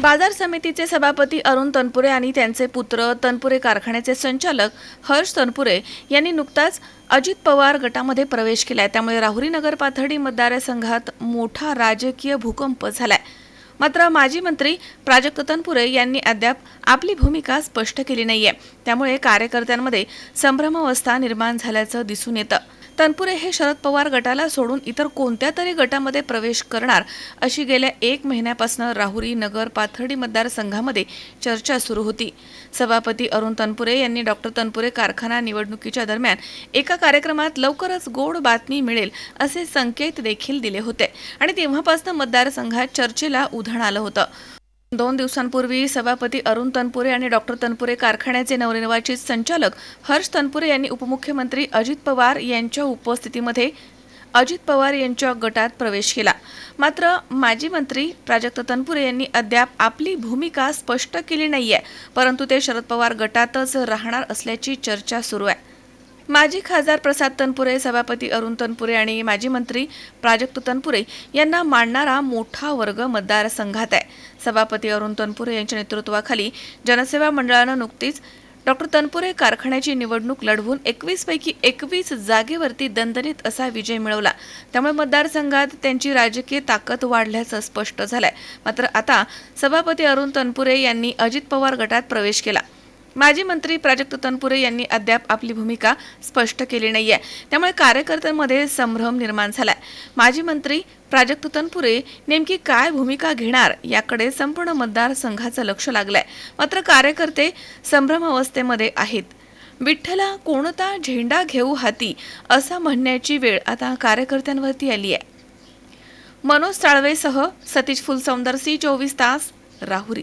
बाजार समितीचे सभापती अरुण तनपुरे आणि त्यांचे पुत्र तनपुरे कारखान्याचे संचालक हर्ष तनपुरे यांनी नुकताच अजित पवार गटामध्ये प्रवेश केलाय. त्यामुळे राहुरी नगर पाथर्डी मतदारसंघात मोठा राजकीय भूकंप झालाय. मात्र माजी मंत्री प्राजक्त तनपुरे यांनी अद्याप आपली भूमिका स्पष्ट केली नाहीये. त्यामुळे कार्यकर्त्यांमध्ये संभ्रमावस्था निर्माण झाल्याचं दिसून येतं. तनपुरे हे शरद पवार गटाला सोडून इतर कोणत्या तरी गटामध्ये प्रवेश करणार अशी गेल्या एक महिन्यापासून राहुरी नगर पाथर्डी मतदारसंघामध्ये चर्चा सुरू होती. सभापती अरुण तनपुरे यांनी डॉक्टर तनपुरे कारखाना निवडणुकीच्या दरम्यान एका कार्यक्रमात लवकरच गोड बातमी मिळेल असे संकेत देखील दिले होते आणि तेव्हापासून मतदारसंघात चर्चेला उधाण आलं होतं. दोन दिवसांपूर्वी सभापती अरुण तनपुरे आणि डॉक्टर तनपुरे कारखान्याचे नवनिर्वाचित संचालक हर्ष तनपुरे यांनी उपमुख्यमंत्री अजित पवार यांच्या उपस्थितीमध्ये अजित पवार यांच्या गटात प्रवेश केला. मात्र माजी मंत्री प्राजक्त तनपुरे यांनी अद्याप आपली भूमिका स्पष्ट केली नाही आहे परंतु ते शरद पवार गटातच राहणार असल्याची चर्चा सुरू आहे. माजी खासदार प्रसाद तनपुरे सभापती अरुण तनपुरे आणि माजी मंत्री प्राजक्त तनपुरे यांना मांडणारा मोठा वर्ग मतदारसंघात आहे. सभापती अरुण तनपुरे यांच्या नेतृत्वाखाली जनसेवा मंडळानं नुकतीच डॉक्टर तनपुरे कारखान्याची निवडणूक लढवून एकवीसपैकी एकवीस जागेवरती दणदणीत असा विजय मिळवला. त्यामुळे मतदारसंघात त्यांची राजकीय ताकद वाढल्याचं स्पष्ट झालंय. मात्र आता सभापती अरुण तनपुरे यांनी अजित पवार गटात प्रवेश केला. माजी मंत्री प्राजक्त तनपुरे यांनी अद्याप आपली भूमिका स्पष्ट केली नाही आहे त्यामुळे कार्यकर्त्यांमध्ये संभ्रम निर्माण झालाय. माजी मंत्री प्राजक्त तनपुरे नेमकी काय भूमिका घेणार याकडे संपूर्ण मतदारसंघाचं लक्ष लागलंय. मात्र कार्यकर्ते संभ्रमावस्थेमध्ये आहेत. विठ्ठला कोणता झेंडा घेऊ हाती असं म्हणण्याची वेळ आता कार्यकर्त्यांवरती आली आहे मनोज साळवेसह सतीश फुलसौंदर सी चोवीस तास राहुरी.